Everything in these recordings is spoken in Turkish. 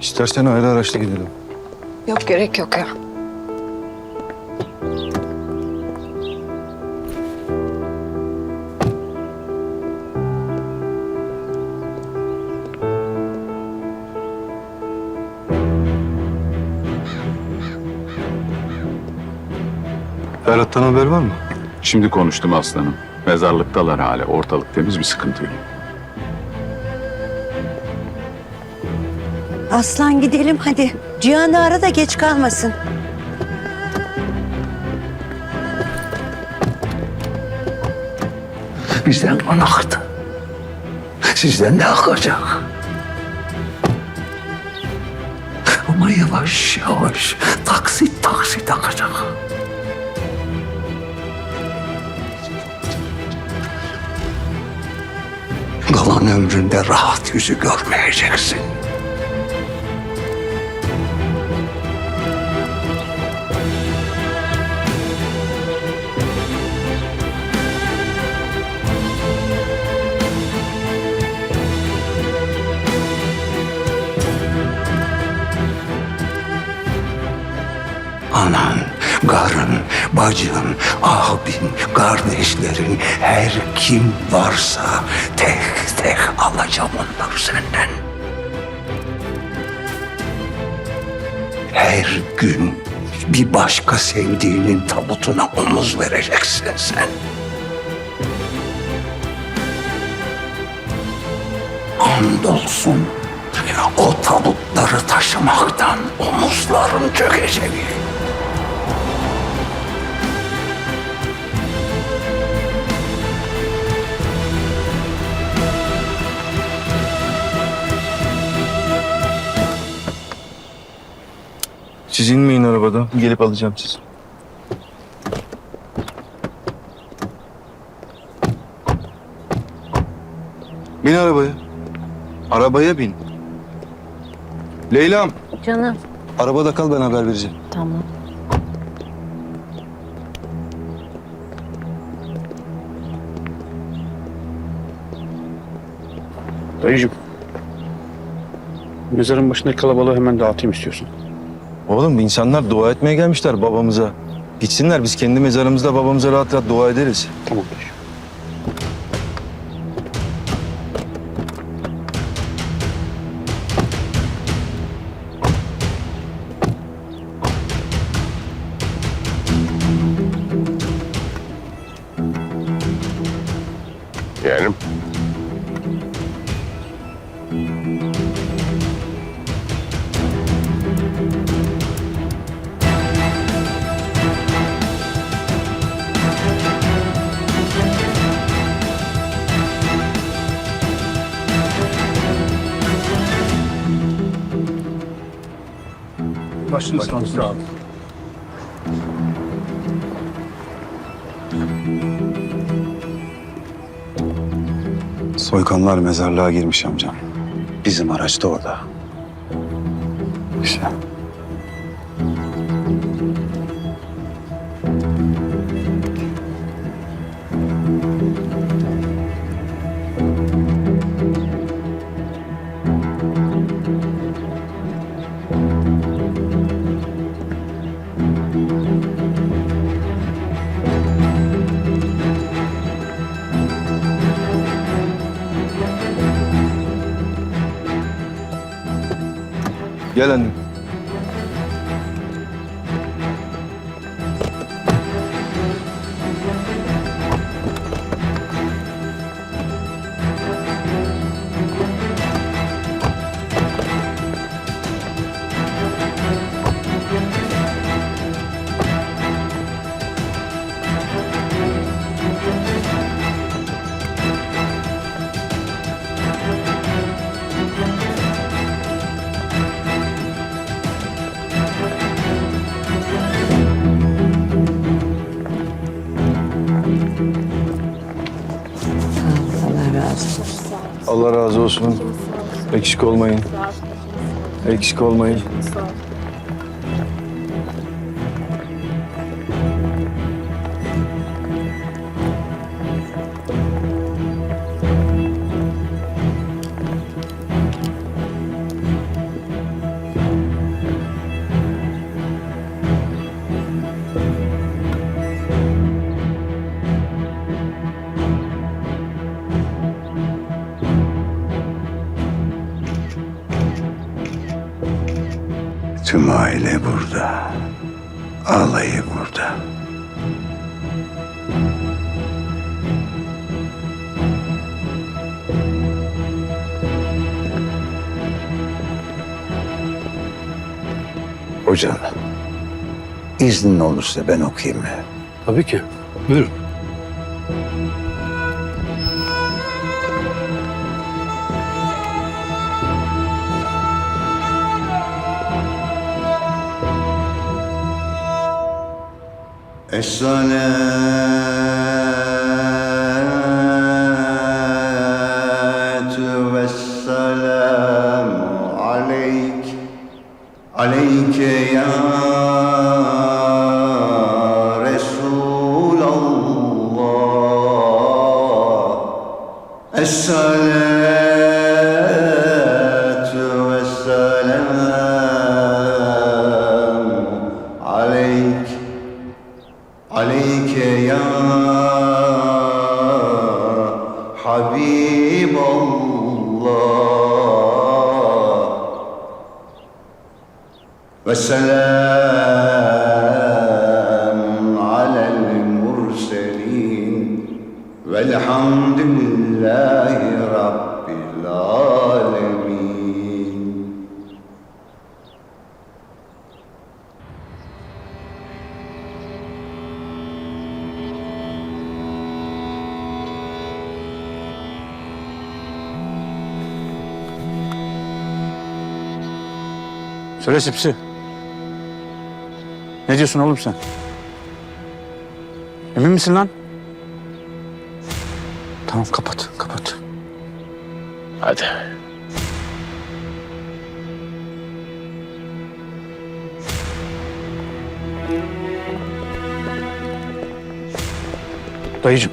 İstersen ayrı araçla gidelim. Yok gerek yok ya. Ferhat'tan haber var mı? Şimdi konuştum aslanım. Mezarlıktalar hala. Ortalık temiz bir sıkıntı yok. Aslan gidelim hadi. Cihan'ı ara da geç kalmasın. Bizden kan aktı. Sizden de akacak. Ama yavaş yavaş taksit taksit akacak. Kalan ömründe rahat yüzü görmeyeceksin. Karın, bacın, abin, kardeşlerin, her kim varsa tek tek alacağım onları senden. Her gün bir başka sevdiğinin tabutuna omuz vereceksin sen. Andolsun o tabutları taşımaktan omuzların çökecek. Siz inmeyin arabadan. Gelip alacağım sizi. Bin arabaya. Arabaya bin. Leyla'm. Canım. Arabada kal ben haber vereceğim. Tamam. Dayıcığım. Mezarın başındaki kalabalığı hemen dağıtayım istiyorsun. Oğlum insanlar dua etmeye gelmişler babamıza. Gitsinler biz kendi mezarımızda babamıza rahat rahat dua ederiz. Tamam Soykanlar mezarlığa girmiş amcam. Bizim araç da orada. İşte. Gel. Razı olsun. Eksik olmayın. Eksik olmayın. Tüm aile burada. Alayı burada. Hocam, iznin olursa ben okuyayım mı? Tabii ki. Buyurun. Esselatu vesselamu aleyk. Aleyke ya Resulallah. Esselatu Söyle Sipsi. Ne diyorsun oğlum sen? Emin misin lan? Tamam kapat, kapat. Hadi. Dayıcım.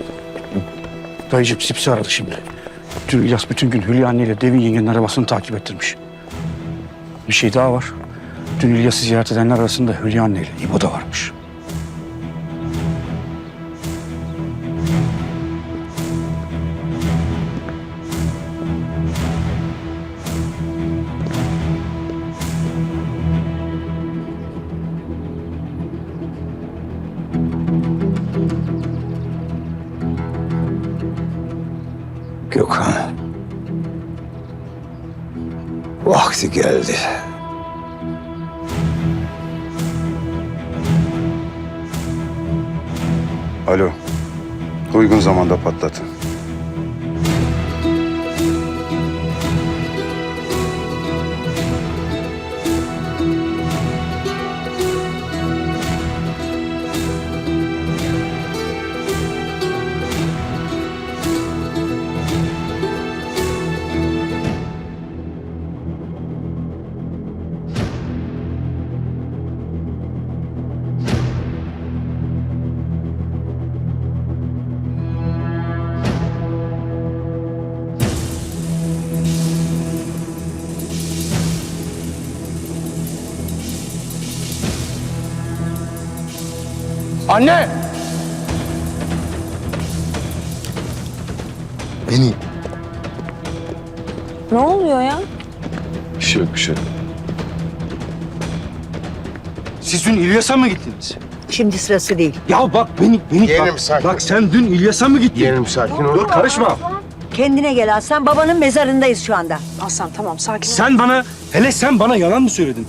Dayıcım Sipsi aradı şimdi. Dün İlyas bütün gün Hülya anne ile Devin yengenin arabasını takip ettirmiş. Bir şey daha var. Dün İlyas'ı ziyaret edenler arasında Hülya anne ile İbo da varmış. Vakti geldi. Alo. Uygun zamanda patlatın. Anne! Beni. Ne oluyor ya? Bir şey yok bir şey yok. Siz dün İlyas'a mı gittiniz? Şimdi sırası değil. Ya bak beni, beni bak, bak sen dün İlyas'a mı gittin? Yeğenim sakin ol. Dur karışma. Kendine gel Aslan. Babanın mezarındayız şu anda. Aslan tamam sakin ol. Sen bana, hele sen bana yalan mı söyledin?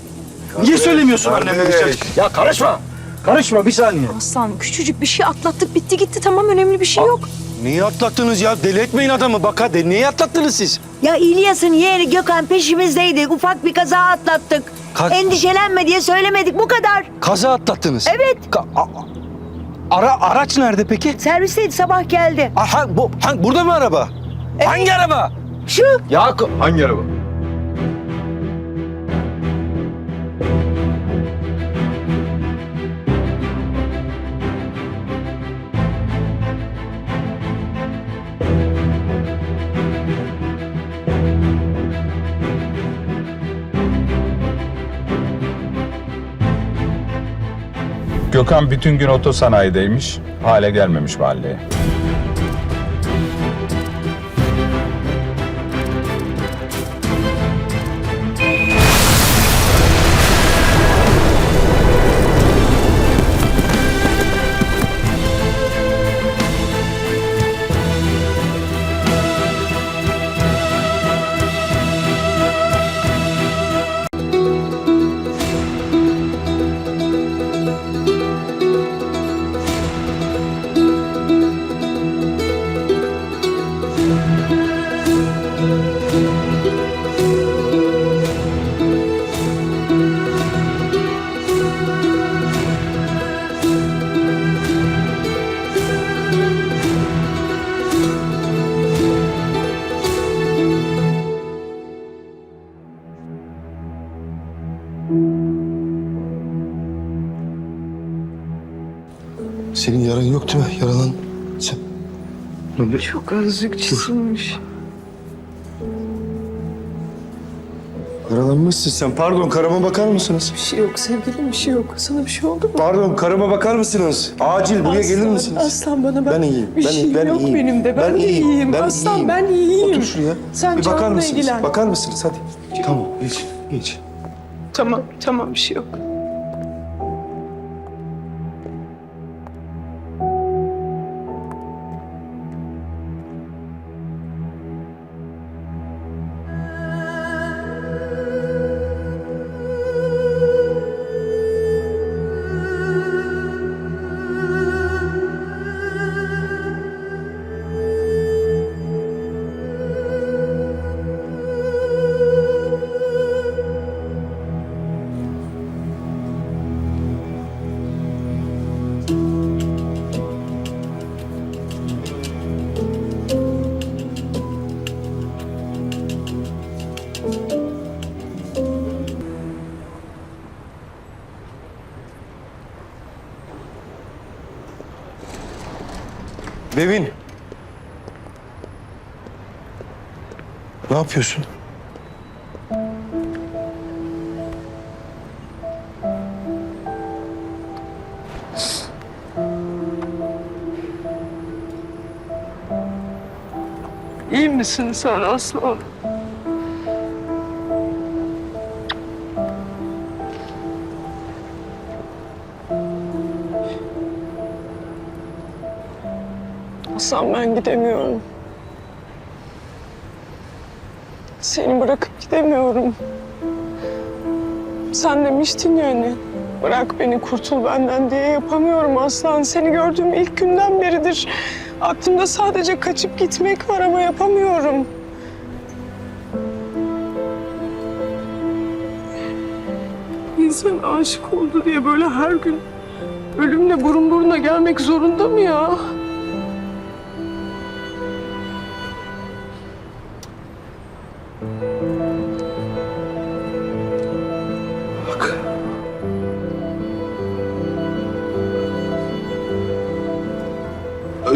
Niye söylemiyorsun anneme bir şey? Ya karışma. Karışma bir saniye. Aslan küçücük bir şey atlattık bitti gitti tamam önemli bir şey yok. Neyi atlattınız ya? Deli etmeyin adamı bak hadi. Neyi atlattınız siz? Ya İlyas'ın yeğeni Gökhan peşimizdeydi. Ufak bir kaza atlattık. Ka- Endişelenme diye söylemedik. Bu kadar. Kaza atlattınız. Evet. Ka- a- ara araç nerede peki? Servisteydi sabah geldi. Aha bu ha, burada mı araba? Hangi araba? Şu. Ya hangi araba? Gökhan bütün gün otosanayideymiş. Hale gelmemiş mahalleye. Senin yaran yok değil mi? Yaralan sen. Çok azıcık çizilmiş. Yaralanmışsın sen. Pardon karıma bakar mısınız? Bir şey yok sevgilim bir şey yok. Sana bir şey oldu mu? Pardon karıma bakar mısınız? Acil buraya gelir Aslan, misiniz? Aslan bana bak. Ben iyiyim. Bir ben, şey ben yok iyiyim. benim de. Ben, de iyiyim. Ben Aslan iyiyim. ben iyiyim. Otur şuraya. Sen bir bakar mısınız? ilgilen. Bakar mısınız? Hadi. Tamam geç. Geç. Tamam tamam bir şey yok. Bevin. Ne yapıyorsun? İyi misin sen Aslan? Aslan ben gidemiyorum. Seni bırakıp gidemiyorum. Sen demiştin ya hani bırak beni kurtul benden diye yapamıyorum aslan. Seni gördüğüm ilk günden beridir aklımda sadece kaçıp gitmek var ama yapamıyorum. İnsan aşık oldu diye böyle her gün ölümle burun buruna gelmek zorunda mı ya?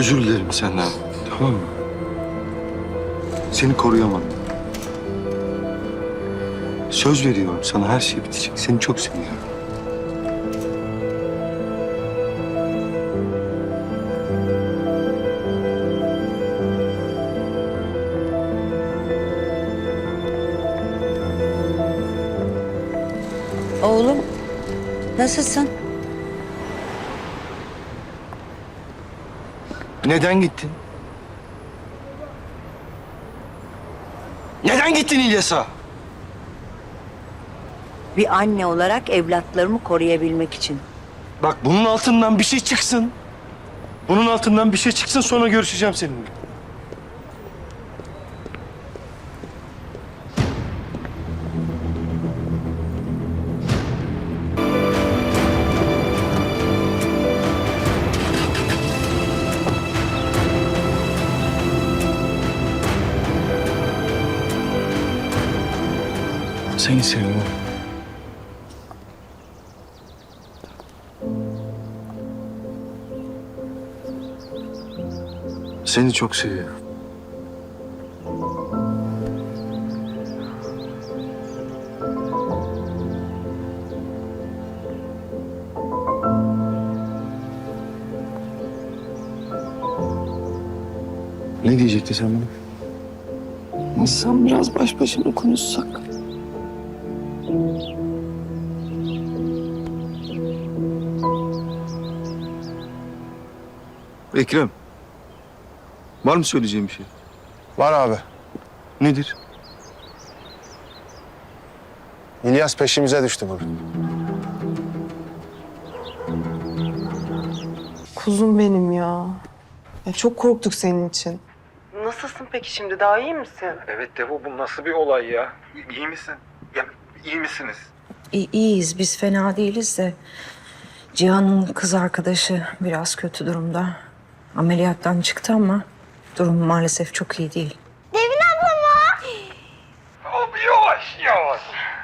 Özür dilerim senden. Tamam mı? Seni koruyamadım. Söz veriyorum sana her şey bitecek. Seni çok seviyorum. Oğlum nasılsın? Neden gittin? Neden gittin İlyas'a? Bir anne olarak evlatlarımı koruyabilmek için. Bak bunun altından bir şey çıksın. Bunun altından bir şey çıksın sonra görüşeceğim seninle. Seni seviyorum. Seni çok seviyorum. Ne diyecektin sen bana? Aslan biraz baş başa mı konuşsak? Ekrem. Var mı söyleyeceğim bir şey? Var abi. Nedir? İlyas peşimize düştü bugün. Kuzum benim ya. ya. Çok korktuk senin için. Nasılsın peki şimdi? Daha iyi misin? Evet Devo bu nasıl bir olay ya? İyi misin? Ya, iyi misiniz? İyi, iyiyiz biz fena değiliz de Cihan'ın kız arkadaşı biraz kötü durumda. Ameliyattan çıktı ama durum maalesef çok iyi değil. Devin abla mı? Hop yavaş yavaş.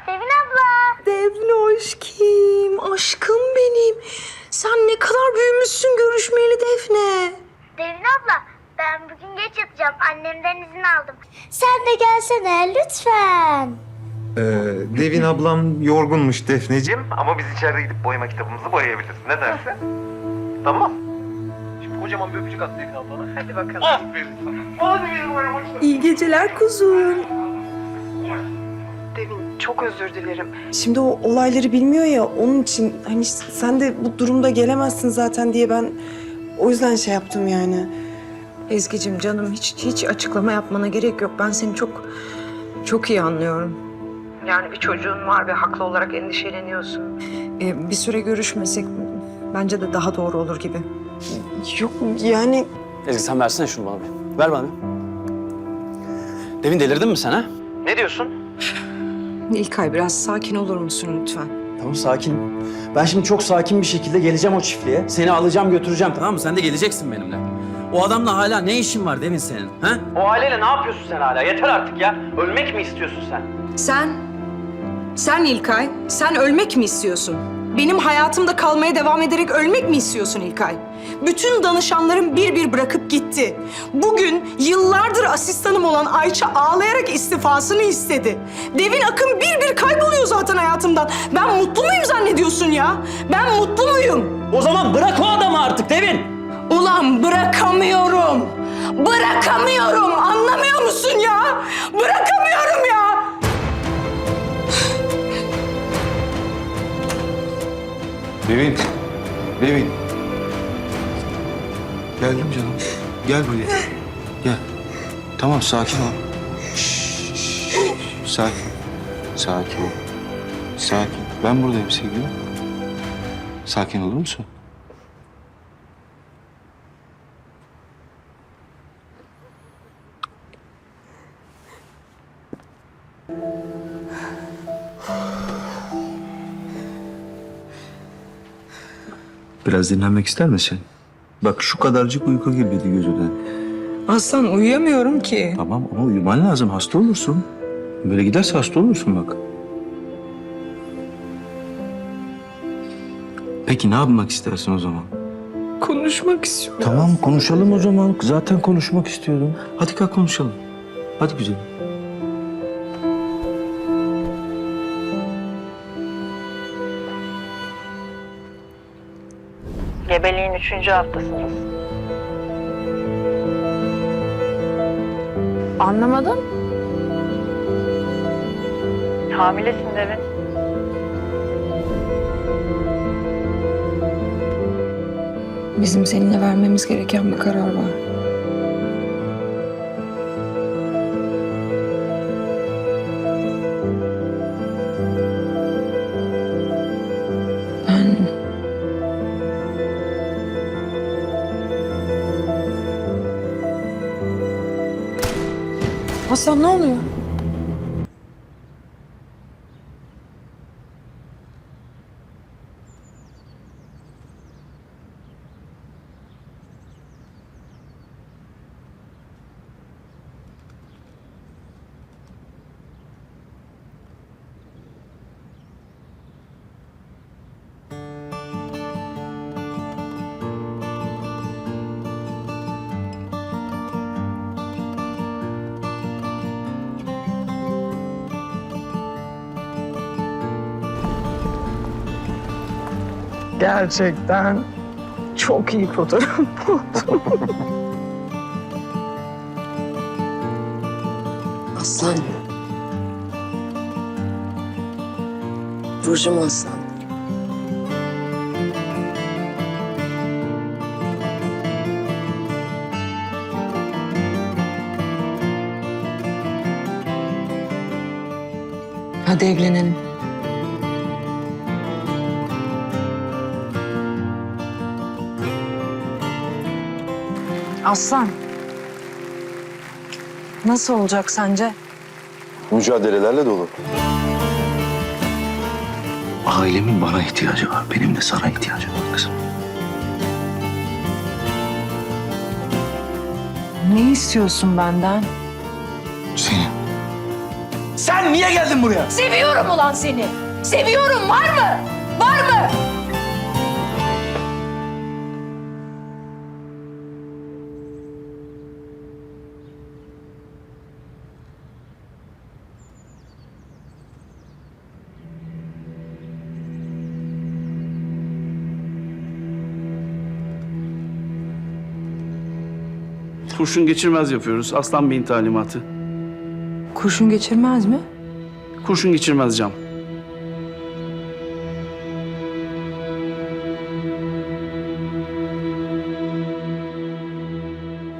Devin abla. Devin aşkım, aşkım benim. Sen ne kadar büyümüşsün görüşmeyeli Defne. Devin abla, ben bugün geç yatacağım. Annemden izin aldım. Sen de gelsene lütfen. Ee, Devin ablam yorgunmuş Defneciğim ama biz içeride gidip boyama kitabımızı boyayabiliriz. Ne dersin? tamam. Kocaman bir öpücük at Devin ablana. Hadi bakalım. Aferin sana. Hadi benim kitabım. İyi geceler kuzum. Devin çok özür dilerim. Şimdi o olayları bilmiyor ya onun için hani sen de bu durumda gelemezsin zaten diye ben o yüzden şey yaptım yani. Ezgi'cim canım hiç hiç açıklama yapmana gerek yok. Ben seni çok çok iyi anlıyorum. Yani bir çocuğun var ve haklı olarak endişeleniyorsun. Ee, bir süre görüşmesek bence de daha doğru olur gibi. Yok yani Ezgi sen versene şunu bana bir. Ver bana bir. Devin delirdin mi sen ha? Ne diyorsun? İlkay biraz sakin olur musun lütfen? Tamam sakin. Ben şimdi çok sakin bir şekilde geleceğim o çiftliğe. Seni alacağım götüreceğim tamam mı? Sen de geleceksin benimle. O adamla hala ne işin var Devin senin? Ha? O aileyle ne yapıyorsun sen hala? Yeter artık ya. Ölmek mi istiyorsun sen? Sen, sen İlkay, sen ölmek mi istiyorsun? Benim hayatımda kalmaya devam ederek ölmek mi istiyorsun İlkay? Bütün danışanlarım bir bir bırakıp gitti. Bugün yıllardır asistanım olan Ayça ağlayarak istifasını istedi. Devin Akın bir bir kayboluyor zaten hayatımdan. Ben mutlu muyum zannediyorsun ya? Ben mutlu muyum? O zaman bırak o adamı artık Devin. Ulan bırakamıyorum. Bırakamıyorum. Anlamıyor musun ya? Bırakamıyorum ya. Devin. Devin. Geldim canım. Gel buraya. Gel. Tamam sakin ol. Şşş, Sakin. Sakin ol. Sakin. Ben buradayım sevgilim. Sakin olur musun? Biraz dinlenmek ister misin? Bak şu kadarcık uyku girmedi gözüne. Aslan uyuyamıyorum ki. Tamam ama uyuman lazım. Hasta olursun. Böyle giderse hasta olursun bak. Peki ne yapmak istersin o zaman? Konuşmak istiyorum. Tamam konuşalım o zaman. Zaten konuşmak istiyordum. Hadi kalk konuşalım. Hadi güzelim. Gebeliğin üçüncü haftasındasın. Anlamadım. Hamilesin Devin. Bizim seninle vermemiz gereken bir karar var. Aslan ne Gerçekten çok iyi fotoğraf bu. Aslan. Burcum aslan. Hadi evlenelim. Aslan. Nasıl olacak sence? Mücadelelerle dolu. Ailemin bana ihtiyacı var. Benim de sana ihtiyacım var kızım. Ne istiyorsun benden? Seni. Sen niye geldin buraya? Seviyorum ulan seni. Seviyorum var mı? Var mı? Kurşun geçirmez yapıyoruz. Aslan Bey'in talimatı. Kurşun geçirmez mi? Kurşun geçirmez cam.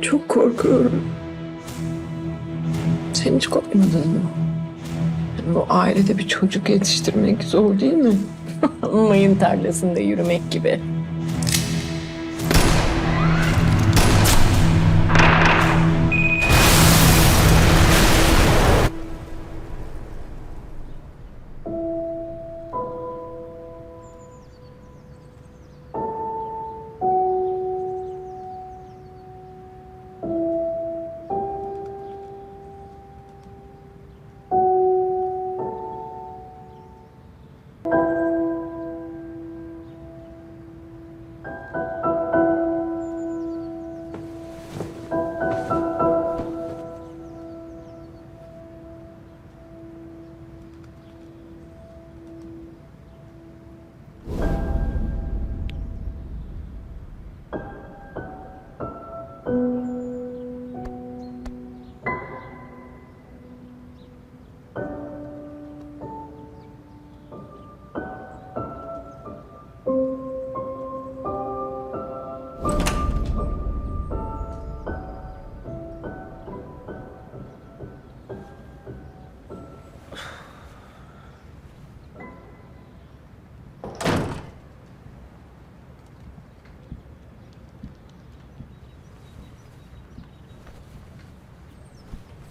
Çok korkuyorum. Sen hiç korkmadın mı? Bu ailede bir çocuk yetiştirmek zor değil mi? Mayın tarlasında yürümek gibi.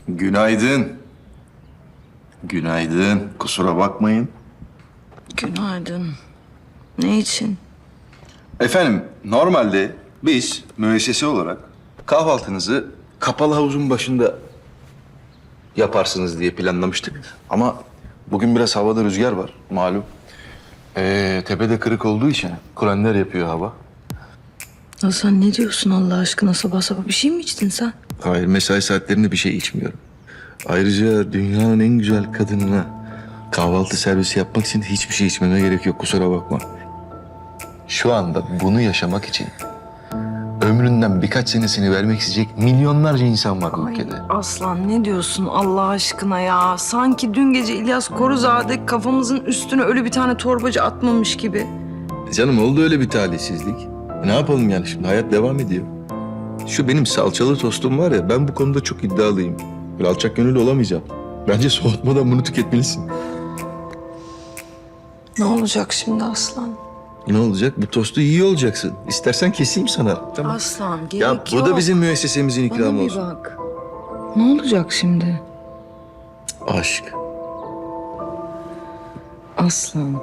Günaydın. Günaydın. Kusura bakmayın. Günaydın. Ne için? Efendim, normalde biz müessese olarak kahvaltınızı kapalı havuzun başında yaparsınız diye planlamıştık. Ama bugün biraz havada rüzgar var malum. Ee, tepede kırık olduğu için kulenler yapıyor hava. Hasan ne diyorsun Allah aşkına sabah sabah bir şey mi içtin sen? Hayır, mesai saatlerinde bir şey içmiyorum. Ayrıca dünyanın en güzel kadınına kahvaltı servisi yapmak için hiçbir şey içmeme gerek yok, kusura bakma. Şu anda bunu yaşamak için ömründen birkaç senesini vermek isteyecek milyonlarca insan var bu ülkede. Aslan ne diyorsun Allah aşkına ya? Sanki dün gece İlyas Koruzade kafamızın üstüne ölü bir tane torbacı atmamış gibi. Canım oldu öyle bir talihsizlik. Ne yapalım yani şimdi hayat devam ediyor. Şu benim salçalı tostum var ya ben bu konuda çok iddialıyım. Böyle alçak gönüllü olamayacağım. Bence soğutmadan bunu tüketmelisin. Ne olacak şimdi Aslan? Ne olacak? Bu tostu yiyor olacaksın. İstersen keseyim sana. Tamam. Aslan gerek Ya yok. bu da bizim müessesemizin Bana ikramı bir olsun. bak. Ne olacak şimdi? Aşk. Aslan.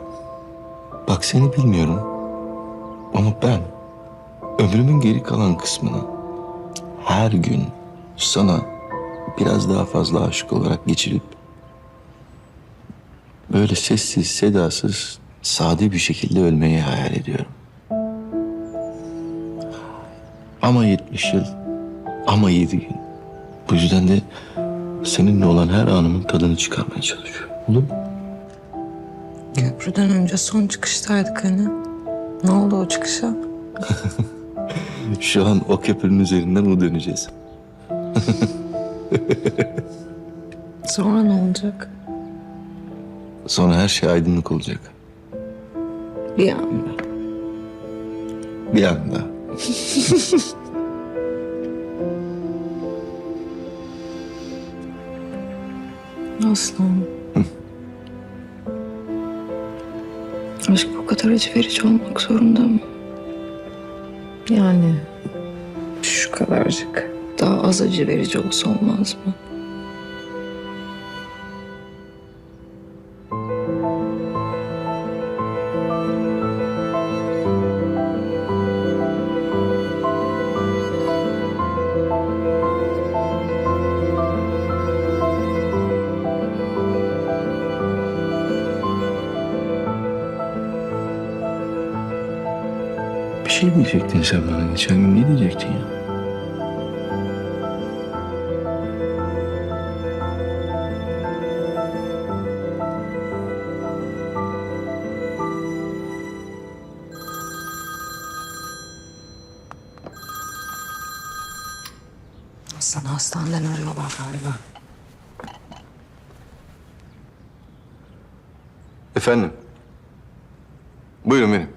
Bak seni bilmiyorum. Ama ben ömrümün geri kalan kısmını her gün sana biraz daha fazla aşık olarak geçirip böyle sessiz, sedasız, sade bir şekilde ölmeyi hayal ediyorum. Ama 70 yıl, ama 7 gün. Bu yüzden de seninle olan her anımın tadını çıkarmaya çalışıyorum. Olur mu? Köprüden önce son çıkıştaydık hani. Ne oldu o çıkışa? Şu an o köprünün üzerinden o döneceğiz. Sonra ne olacak? Sonra her şey aydınlık olacak. Bir anda. Bir anda. Aslan. Aşk bu kadar acı verici olmak zorunda mı? Yani şu kadarcık daha az acı verici olsa olmaz mı? Diyecektin sen bana? Geçen gün ne diyecektin ya? Sana hastaneden arıyorlar galiba. Efendim? Buyurun benim.